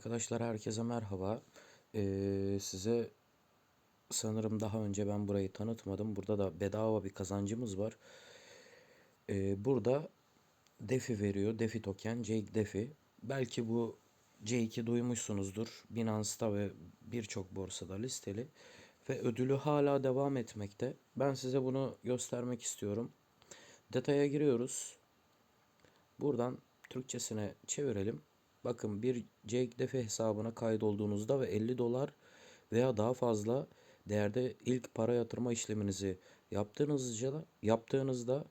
Arkadaşlar herkese merhaba. Ee, size sanırım daha önce ben burayı tanıtmadım. Burada da bedava bir kazancımız var. Ee, burada DeFi veriyor. DeFi token, Jake DeFi. Belki bu Jake'i duymuşsunuzdur. Binance'ta ve birçok borsada listeli. Ve ödülü hala devam etmekte. Ben size bunu göstermek istiyorum. Detaya giriyoruz. Buradan Türkçesine çevirelim. Bakın bir Defe hesabına kaydolduğunuzda ve 50 dolar veya daha fazla değerde ilk para yatırma işleminizi yaptığınızda yaptığınızda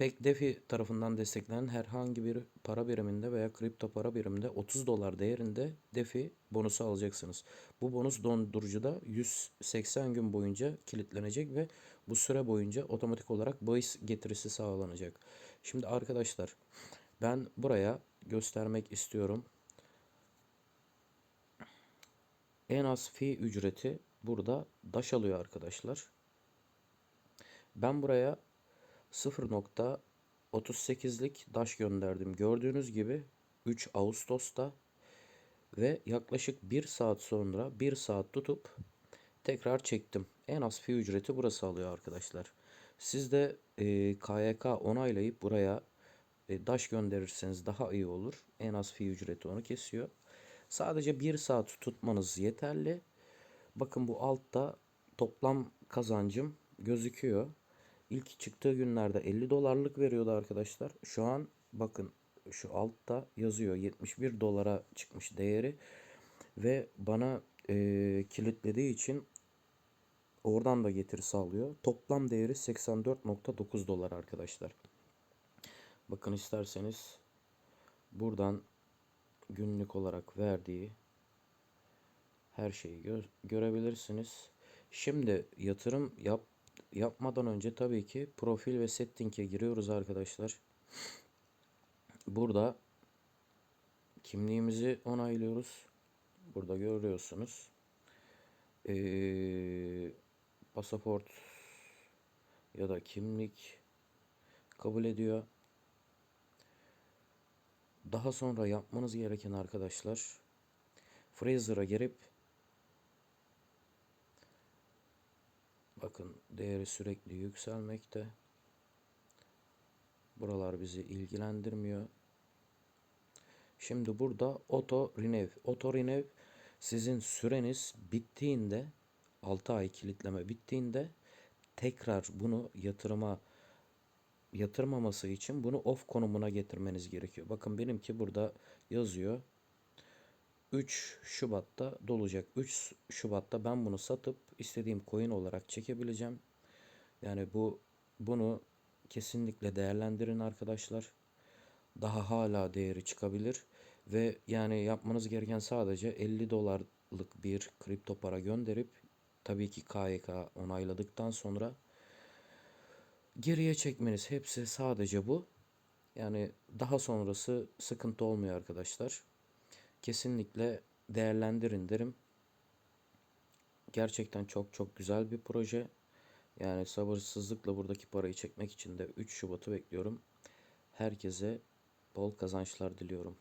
Pek Defi tarafından desteklenen herhangi bir para biriminde veya kripto para biriminde 30 dolar değerinde Defi bonusu alacaksınız. Bu bonus dondurucuda 180 gün boyunca kilitlenecek ve bu süre boyunca otomatik olarak bahis getirisi sağlanacak. Şimdi arkadaşlar ben buraya göstermek istiyorum. En az fi ücreti burada daş alıyor arkadaşlar. Ben buraya 0.38'lik daş gönderdim. Gördüğünüz gibi 3 Ağustos'ta ve yaklaşık 1 saat sonra 1 saat tutup tekrar çektim. En az fi ücreti burası alıyor arkadaşlar. Siz de e, KYK onaylayıp buraya e, daş gönderirseniz daha iyi olur. En az fi ücreti onu kesiyor. Sadece 1 saat tutmanız yeterli. Bakın bu altta toplam kazancım gözüküyor. İlk çıktığı günlerde 50 dolarlık veriyordu arkadaşlar. Şu an bakın şu altta yazıyor 71 dolara çıkmış değeri ve bana e, kilitlediği için oradan da getiri sağlıyor. Toplam değeri 84.9 dolar arkadaşlar. Bakın isterseniz buradan günlük olarak verdiği her şeyi gö görebilirsiniz. Şimdi yatırım yap yapmadan önce tabii ki profil ve setting'e giriyoruz arkadaşlar. Burada kimliğimizi onaylıyoruz. Burada görüyorsunuz. Ee, pasaport ya da kimlik kabul ediyor. Daha sonra yapmanız gereken arkadaşlar Fraser'a girip bakın değeri sürekli yükselmekte. Buralar bizi ilgilendirmiyor. Şimdi burada auto renew. Auto renew sizin süreniz bittiğinde 6 ay kilitleme bittiğinde tekrar bunu yatırıma yatırmaması için bunu off konumuna getirmeniz gerekiyor. Bakın benimki burada yazıyor. 3 Şubat'ta dolacak. 3 Şubat'ta ben bunu satıp istediğim coin olarak çekebileceğim. Yani bu bunu kesinlikle değerlendirin arkadaşlar. Daha hala değeri çıkabilir ve yani yapmanız gereken sadece 50 dolarlık bir kripto para gönderip tabii ki KYK onayladıktan sonra geriye çekmeniz hepsi sadece bu. Yani daha sonrası sıkıntı olmuyor arkadaşlar. Kesinlikle değerlendirin derim. Gerçekten çok çok güzel bir proje. Yani sabırsızlıkla buradaki parayı çekmek için de 3 Şubat'ı bekliyorum. Herkese bol kazançlar diliyorum.